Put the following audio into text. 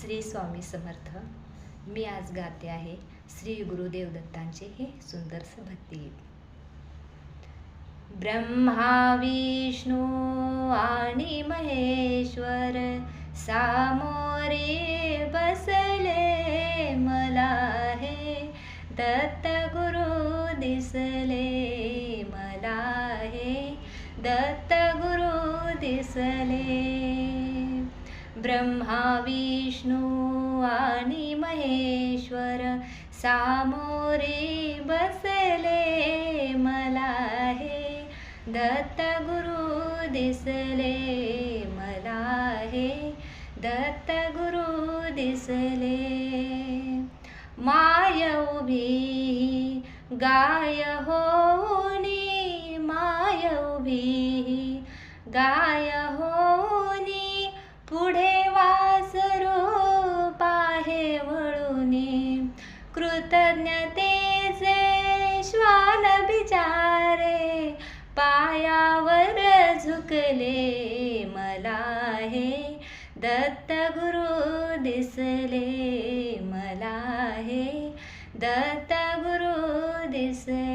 श्री स्वामी समर्थ. मी आज गाते आहे श्री गुरुदेव दत्तांचे हे सुंदरसं भक्तिगीत. ब्रह्मा विष्णू आणि महेश्वर सामोरे बसले मला हे. दत्त गुरु दिसले मला हे. दत्त गुरु दिसले ब्रह्मा विष्णू आणि महेश्वर सामोरे बसले मला हे. दत्त गुरु दिसले मला हे. दत्त गुरु दिसले. माय उभी गाय होनी माय उभी गाय होनी पुढे कृतज्ञतेचे श्वान बिचारे पायावर झुकले मला हे. दत्तगुरु दिसले मला हे. दत्तगुरु दिसले